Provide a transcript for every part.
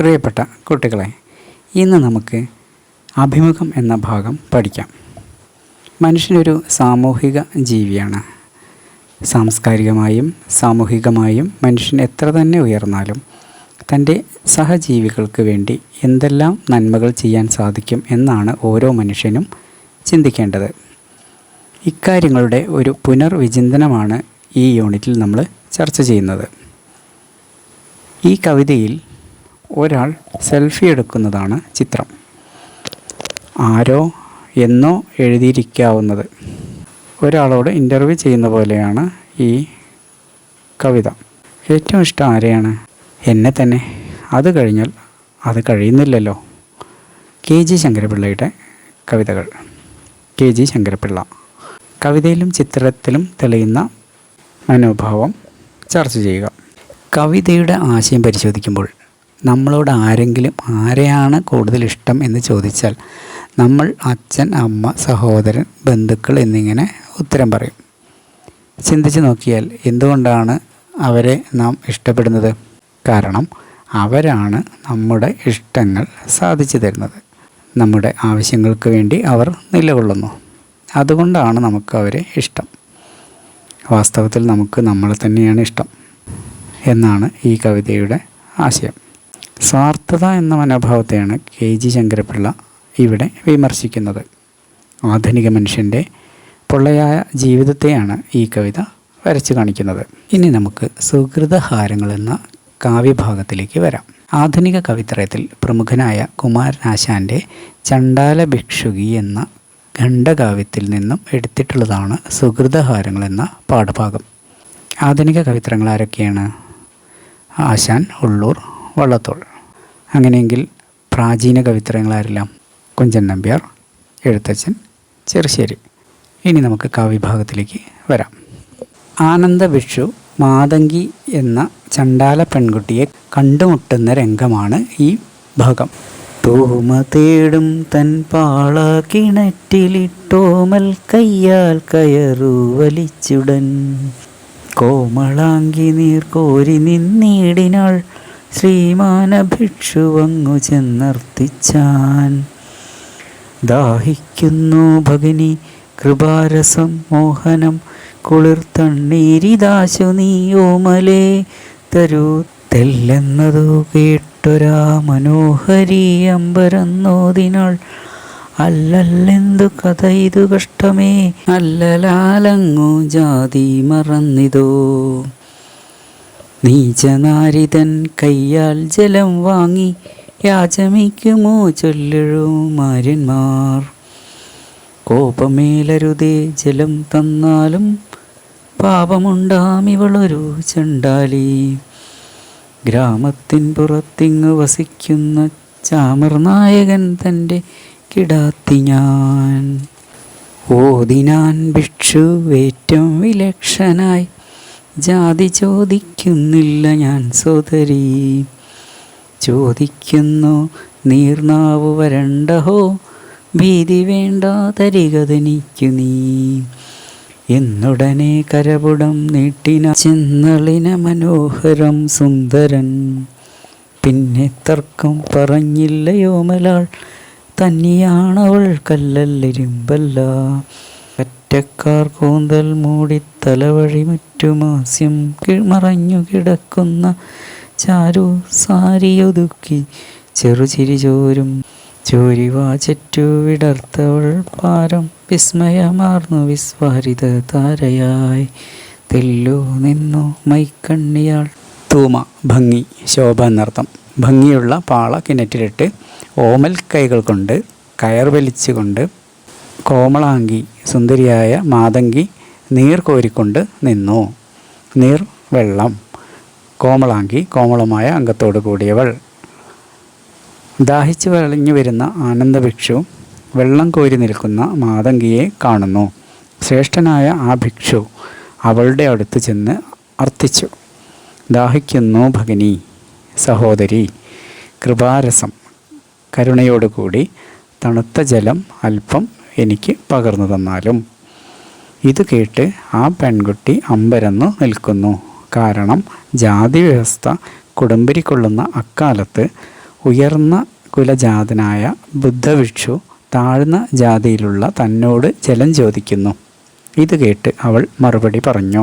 പ്രിയപ്പെട്ട കുട്ടികളെ ഇന്ന് നമുക്ക് അഭിമുഖം എന്ന ഭാഗം പഠിക്കാം. മനുഷ്യനൊരു സാമൂഹിക ജീവിയാണ്. സാംസ്കാരികമായും സാമൂഹികമായും മനുഷ്യൻ എത്ര തന്നെ ഉയർന്നാലും തന്റെ സഹജീവികൾക്ക് വേണ്ടി എന്തെല്ലാം നന്മകൾ ചെയ്യാൻ സാധിക്കും എന്നാണ് ഓരോ മനുഷ്യനും ചിന്തിക്കേണ്ടത്. ഇക്കാര്യങ്ങളുടെ ഒരു പുനർവിചിന്തനമാണ് ഈ യൂണിറ്റിൽ നമ്മൾ ചർച്ച ചെയ്യുന്നത്. ഈ കവിതയിൽ ഒരാൾ സെൽഫി എടുക്കുന്നതാണ് ചിത്രം. ആരോ എന്നോ എഴുതിയിരിക്കാവുന്നത്. ഒരാളോട് ഇന്റർവ്യൂ ചെയ്യുന്ന പോലെയാണ് ഈ കവിത. ഏറ്റവും ഇഷ്ടം ആരെയാണ്? എന്നെ തന്നെ. അത് കഴിഞ്ഞാൽ അത് കഴിയുന്നില്ലല്ലോ. കെ ജി ശങ്കരപിള്ളയുടെ കവിതകൾ. K G Sankarapillai. കവിതയിലും ചിത്രത്തിലും തെളിയുന്ന മനോഭാവം ചർച്ച ചെയ്യുക. കവിതയുടെ ആശയം പരിശോധിക്കുമ്പോൾ നമ്മളോട് ആരെങ്കിലും ആരെയാണ് കൂടുതൽ ഇഷ്ടം എന്ന് ചോദിച്ചാൽ നമ്മൾ അച്ഛൻ അമ്മ സഹോദരൻ ബന്ധുക്കൾ എന്നിങ്ങനെ ഉത്തരം പറയും. ചിന്തിച്ച് നോക്കിയാൽ എന്തുകൊണ്ടാണ് അവരെ നാം ഇഷ്ടപ്പെടുന്നത്? കാരണം അവരാണ് നമ്മുടെ ഇഷ്ടങ്ങൾ സാധിച്ചു തരുന്നത്. നമ്മുടെ ആവശ്യങ്ങൾക്ക് വേണ്ടി അവർ നിലകൊള്ളുന്നു. അതുകൊണ്ടാണ് നമുക്ക് അവരെ ഇഷ്ടം. വാസ്തവത്തിൽ നമുക്ക് നമ്മളെ തന്നെയാണ് ഇഷ്ടം എന്നാണ് ഈ കവിതയുടെ ആശയം. സ്വാർത്ഥത എന്ന മനോഭാവത്തെയാണ് കെ ജി ശങ്കരപിള്ള ഇവിടെ വിമർശിക്കുന്നത്. ആധുനിക മനുഷ്യന്റെ പൊള്ളയായ ജീവിതത്തെയാണ് ഈ കവിത വരച്ചു കാണിക്കുന്നത്. ഇനി നമുക്ക് സുഹൃതഹാരങ്ങൾ എന്ന കാവ്യഭാഗത്തിലേക്ക് വരാം. ആധുനിക കവിത്രയത്തിൽ പ്രമുഖനായ കുമാരനാശാന്റെ ചണ്ടാല ഭിക്ഷുകി എന്ന ഖണ്ഡകാവ്യത്തിൽ നിന്നും എടുത്തിട്ടുള്ളതാണ് സുഹൃതഹാരങ്ങൾ എന്ന പാഠഭാഗം. ആധുനിക കവിത്രങ്ങൾ ആരൊക്കെയാണ്? ആശാൻ ഉള്ളൂർ വള്ളത്തോൾ. അങ്ങനെയെങ്കിൽ പ്രാചീന കവിത്രങ്ങളാരെല്ലാം? കുഞ്ചൻ നമ്പ്യാർ എഴുത്തച്ഛൻ ചെറുശ്ശേരി. ഇനി നമുക്ക് കാവ്യഭാഗത്തിലേക്ക് വരാം. ആനന്ദ ഭിക്ഷു മാതങ്കി എന്ന ചണ്ടാല പെൺകുട്ടിയെ കണ്ടുമുട്ടുന്ന രംഗമാണ് ഈ ഭാഗം. തോമ തേടും തൻ പാള കിണറ്റിലിട്ടോമൽ കയ്യാൽ കയറു വലിച്ചുടൻ. കോമളാങ്കി നീർ കോരി നിന്നീടിനാൾ ശ്രീമാന ചെന്നർത്ഥിച്ചാൻ ദാഹിക്കുന്നു ഭഗിനി കൃപാരസം മോഹനം കുളിർ തണ്ണീരിദാശു നീയോമലേ തരൂ തെല്ലെന്നതു കേട്ടൊരാ മനോഹരി അമ്പരന്നോതിനാൾ. അല്ലല്ലെന്തു കഥ ഇതു കഷ്ടമേ. അല്ലലാലങ്ങു ജാതി മറന്നിതോ. നീചനാരിതൻ കയ്യാൽ ജലം വാങ്ങി യാചമിക്കുമോ ചൊല്ലഴുമാര്യന്മാർ കോപമേലരുതേ ജലം തന്നാലും പാപമുണ്ടാം ഇവളൊരു ചണ്ടാലി. ഗ്രാമത്തിൻ പുറത്തിങ്ങ് വസിക്കുന്ന ചാമർ നായകൻ തന്റെ കിടാത്തി ഞാൻ. ഓതിനാൻ ഭിക്ഷു ഏറ്റവും വിലക്ഷനായി ജാതി ചോദിക്കുന്നില്ല ഞാൻ സോദരി. ചോദിക്കുന്നു നീർനാവ് വരണ്ടഹോ ഭീതി വേണ്ട തരികതനിക്കു നീ. എന്നുടനെ കരപുടം നീട്ടിന ചെന്നളിന മനോഹരം സുന്ദരൻ. പിന്നെ തർക്കം പറഞ്ഞില്ലയോ മലാൾ തന്നെയാണവൾ കല്ലല്ലിരുമ്പല്ല. ഒറ്റക്കാർ കൂന്തൽ മൂടി തലവഴി മുറ്റുമാസ്യം മറഞ്ഞു കിടക്കുന്ന ചാരു സാരിയൊതുക്കി ചെറുചിരി ചോരും ചോരിവാചറ്റു വിടർത്തവൾ പാരം വിസ്മയമാർന്നു വിസ്വാരിത താരയായി. തെല്ലു നിന്നു മൈക്കണ്ണിയാൾ. തൂമ ഭംഗി ശോഭ എന്നർത്ഥം. ഭംഗിയുള്ള പാള കിണറ്റിലിട്ട് ഓമൽ കൈകൾ കൊണ്ട് കയർ വലിച്ചുകൊണ്ട് കോമളാങ്കി സുന്ദരിയായ മാതങ്കി നീർ കോരിക്കൊണ്ട് നിന്നു. നീർ വെള്ളം. കോമളാങ്കി കോമളമായ അംഗത്തോടു കൂടിയവൾ. ദാഹിച്ചു വളഞ്ഞു വരുന്ന ആനന്ദഭിക്ഷു വെള്ളം കോരി നിൽക്കുന്ന മാതങ്കിയെ കാണുന്നു. ശ്രേഷ്ഠനായ ആ ഭിക്ഷു അവളുടെ അടുത്ത് ചെന്ന് അർത്ഥിച്ചു. ദാഹിക്കുന്നു ഭഗിനി സഹോദരി കൃപാരസം. കരുണയോടുകൂടി തണുത്ത ജലം അല്പം എനിക്ക് പകർന്നു തന്നാലും. ഇത് കേട്ട് ആ പെൺകുട്ടി അമ്പരന്നു നിൽക്കുന്നു. കാരണം ജാതി വ്യവസ്ഥ കുടുംബരിക്കൊള്ളുന്ന അക്കാലത്ത് ഉയർന്ന കുലജാതനായ ബുദ്ധഭിക്ഷു താഴ്ന്ന ജാതിയിലുള്ള തന്നോട് ജലം ചോദിക്കുന്നു. ഇത് കേട്ട് അവൾ മറുപടി പറഞ്ഞു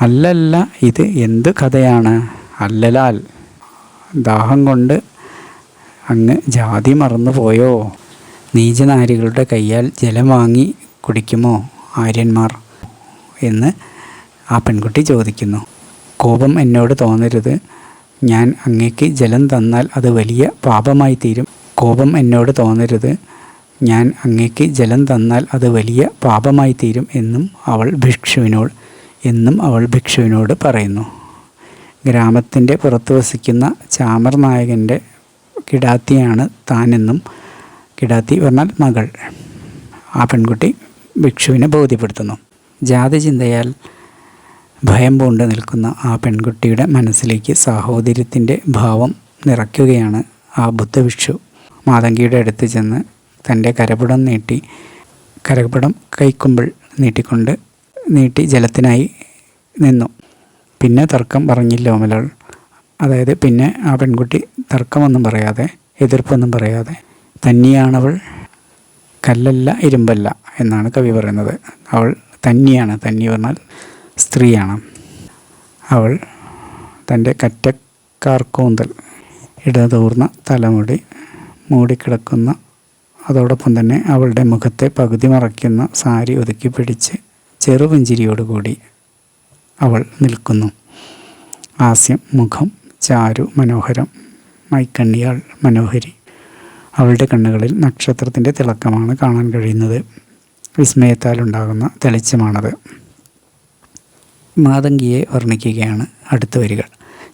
അല്ലല്ല ഇത് എന്ത് കഥയാണ്? അല്ലലാൽ ദാഹം കൊണ്ട് അങ്ങ് ജാതി മറന്നു പോയോ നീചനാരികളുടെ കയ്യാൽ ജലം വാങ്ങി കുടിക്കുമോ ആര്യന്മാർ? എന്ന് ആ പെൺകുട്ടി ചോദിക്കുന്നു. കോപം എന്നോട് തോന്നരുത്. ഞാൻ അങ്ങേക്ക് ജലം തന്നാൽ അത് വലിയ പാപമായി തീരും. കോപം എന്നോട് തോന്നരുത്. ഞാൻ അങ്ങേക്ക് ജലം തന്നാൽ അത് വലിയ പാപമായി തീരും എന്നും അവൾ ഭിക്ഷുവിനോട് എന്നും അവൾ ഭിക്ഷുവിനോട് പറയുന്നു. ഗ്രാമത്തിന്റെ പുറത്ത് വസിക്കുന്ന ചാമർ നായകന്റെ കിടാത്തിയാണ് താനെന്നും കിടാത്തി പറഞ്ഞാൽ മകൾ. ആ പെൺകുട്ടി ഭിക്ഷുവിനെ ബോധ്യപ്പെടുത്തുന്നു. ജാതി ചിന്തയാൽ ഭയം പൂണ്ട് നിൽക്കുന്ന ആ പെൺകുട്ടിയുടെ മനസ്സിലേക്ക് സാഹോദര്യത്തിന്റെ ഭാവം നിറയ്ക്കുകയാണ് ആ ബുദ്ധഭിക്ഷു. മാതങ്കിയുടെ അടുത്ത് ചെന്ന് തന്റെ കരപുടം നീട്ടി കരപുടം കൈക്കുമ്പിൾ നീട്ടിക്കൊണ്ട് നീട്ടി ജലത്തിനായി നിന്നു. പിന്നെ തർക്കം പറഞ്ഞില്ല ഓമലൾ അതായത് പിന്നെ ആ പെൺകുട്ടി തർക്കമൊന്നും പറയാതെ എതിർപ്പൊന്നും പറയാതെ തന്നെയാണവൾ കല്ലല്ല ഇരുമ്പല്ല എന്നാണ് കവി പറയുന്നത്. അവൾ തന്നിയാണ് തന്നി പറഞ്ഞാൽ സ്ത്രീയാണ്. അവൾ തന്റെ കറ്റക്കാർക്കൂന്തൽ ഇടതൂർന്ന തലമുടി മൂടിക്കിടക്കുന്ന അതോടൊപ്പം തന്നെ അവളുടെ മുഖത്തെ പകുതി മറയ്ക്കുന്ന സാരി ഒതുക്കി പിടിച്ച് ചെറുപുഞ്ചിരിയോടുകൂടി അവൾ നിൽക്കുന്നു. ആസ്യം മുഖം ചാരു മനോഹരം മൈക്കണ്ണിയാൾ മനോഹരി അവളുടെ കണ്ണുകളിൽ നക്ഷത്രത്തിന്റെ തിളക്കമാണ് കാണാൻ കഴിയുന്നത്. വിസ്മയത്താൽ ഉണ്ടാകുന്ന തെളിച്ചമാണത്. മാതങ്കിയെ വർണിക്കുകയാണ് അടുത്ത വരികൾ.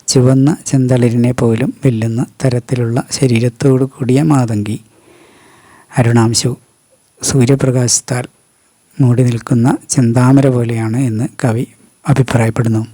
ചുവന്ന ചെന്തളിരിനെ പോലും വെല്ലുന്ന തരത്തിലുള്ള ശരീരത്തോടു കൂടിയ മാതങ്കി. അരുണാംശു സൂര്യപ്രകാശത്താൽ മൂടി നിൽക്കുന്ന ചെന്താമര പോലെയാണ് എന്ന് കവി അഭിപ്രായപ്പെടുന്നു.